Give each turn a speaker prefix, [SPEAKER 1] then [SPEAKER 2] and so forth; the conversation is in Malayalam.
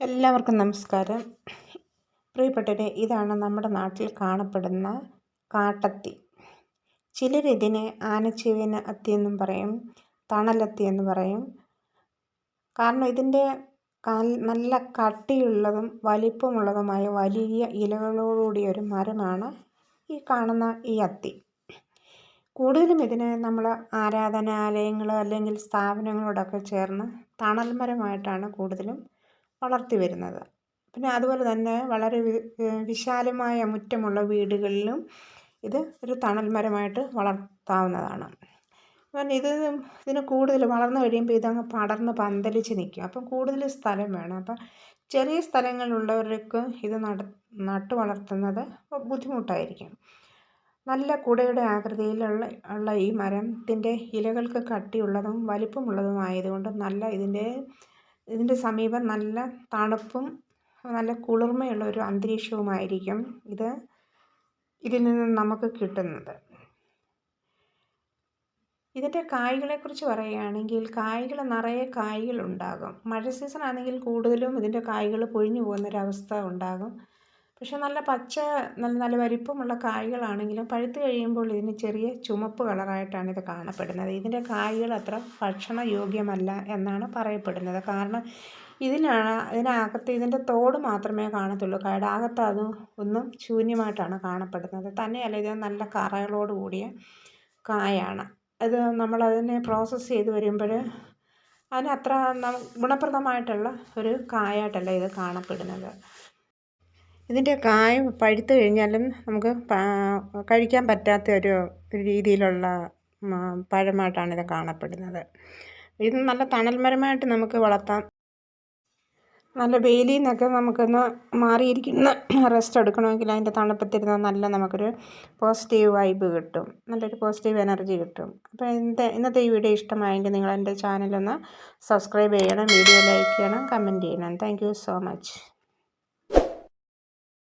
[SPEAKER 1] എല്ലാവർക്കും നമസ്കാരം. പ്രിയപ്പെട്ടവരെ ഇതാണ് നമ്മുടെ നാട്ടിൽ കാണപ്പെടുന്ന കാട്ടത്തി. ചിലരിതിനെ ആനച്ചീവന അത്തി എന്നും പറയും തണലത്തി എന്ന് പറയും. കാരണം ഇതിന്റെ നല്ല കട്ടിയുള്ളതും വലിപ്പമുള്ളതുമായ വലിയ ഇലകളോടുകൂടിയ ഒരു മരമാണ് ഈ കാണുന്ന ഈ അത്തി. കൂടുതലും ഇതിനെ നമ്മൾ ആരാധനാലയങ്ങൾ അല്ലെങ്കിൽ സ്ഥാപനങ്ങളോടൊക്കെ ചേർന്ന് തണൽ മരമായിട്ടാണ് കൂടുതലും വളർത്തി വരുന്നത്. പിന്നെ അതുപോലെ തന്നെ വളരെ വിശാലമായ മുറ്റമുള്ള വീടുകളിലും ഇത് ഒരു തണൽ മരമായിട്ട് വളർത്താവുന്നതാണ്. കാരണം ഇത് ഇതിന് കൂടുതൽ വളർന്നു കഴിയുമ്പോൾ ഇതങ്ങ് പടർന്ന് പന്തലിച്ച് നിൽക്കും അപ്പം കൂടുതൽ സ്ഥലം വേണം. അപ്പം ചെറിയ സ്ഥലങ്ങളുള്ളവർക്ക് ഇത് നട നട്ടു വളർത്തുന്നത് ബുദ്ധിമുട്ടായിരിക്കും. നല്ല കുടയുടെ ആകൃതിയിലുള്ള ഉള്ള ഈ മരത്തിന്റെ ഇലകൾക്ക് കട്ടിയുള്ളതും വലിപ്പമുള്ളതുമായതുകൊണ്ട് നല്ല ഇതിന്റെ ഇതിന്റെ സമീപം നല്ല തണുപ്പും നല്ല കുളിർമയുള്ള ഒരു അന്തരീക്ഷവുമായിരിക്കും ഇത് ഇതിൽ നിന്നും നമുക്ക് കിട്ടുന്നത്. ഇതിന്റെ കായ്കളെക്കുറിച്ച് പറയുകയാണെങ്കിൽ കായ്കൾ നിറയെ കായ്കളുണ്ടാകും മഴ സീസൺ ആണെങ്കിൽ കൂടുതലും ഇതിന്റെ കായ്കൾ പൊഴിഞ്ഞു പോകുന്നൊരവസ്ഥ ഉണ്ടാകും. പക്ഷെ നല്ല പച്ച നല്ല നല്ല വലിപ്പമുള്ള കായ്കളാണെങ്കിലും പഴുത്ത് കഴിയുമ്പോൾ ഇതിന് ചെറിയ ചുമപ്പ് കളറായിട്ടാണ് ഇത് കാണപ്പെടുന്നത്. ഇതിന്റെ കായ്കൾ അത്ര ഭക്ഷണ യോഗ്യമല്ല എന്നാണ് പറയപ്പെടുന്നത്. കാരണം ഇതിനാണ് ഇതിനകത്ത് ഇതിന്റെ തോട് മാത്രമേ കാണത്തുള്ളൂ. കായുടെ അകത്ത് അത് ഒന്നും ശൂന്യമായിട്ടാണ് കാണപ്പെടുന്നത്. തന്നെയല്ല ഇത് നല്ല കറകളോട് കൂടിയ കായാണ്. അത് നമ്മളതിനെ പ്രോസസ്സ് ചെയ്ത് വരുമ്പോൾ അതിനത്ര ഗുണപ്രദമായിട്ടുള്ള ഒരു കായായിട്ടല്ല ഇത് കാണപ്പെടുന്നത്. ഇതിന്റെ കായ പഴുത്തു കഴിഞ്ഞാലും നമുക്ക് കഴിക്കാൻ പറ്റാത്ത ഒരു രീതിയിലുള്ള പഴമായിട്ടാണ് ഇത് കാണപ്പെടുന്നത്. ഇത് നല്ല തണൽമരമായിട്ട് നമുക്ക് വളർത്താം. നല്ല വെയിലിൽ നിന്നൊക്കെ നമുക്കൊന്ന് മാറിയിരിക്കുന്ന റെസ്റ്റ് എടുക്കണമെങ്കിൽ അതിന്റെ തണുപ്പത്തിരുന്ന നല്ല നമുക്കൊരു പോസിറ്റീവ് വൈബ് കിട്ടും. നല്ലൊരു പോസിറ്റീവ് എനർജി കിട്ടും. അപ്പോൾ ഇന്നത്തെ ഇന്നത്തെ ഈ വീഡിയോ ഇഷ്ടമായെങ്കിൽ നിങ്ങൾ എന്റെ ചാനലൊന്ന് സബ്സ്ക്രൈബ് ചെയ്യണം വീഡിയോ ലൈക്ക് ചെയ്യണം കമന്റ് ചെയ്യണം. Thank so much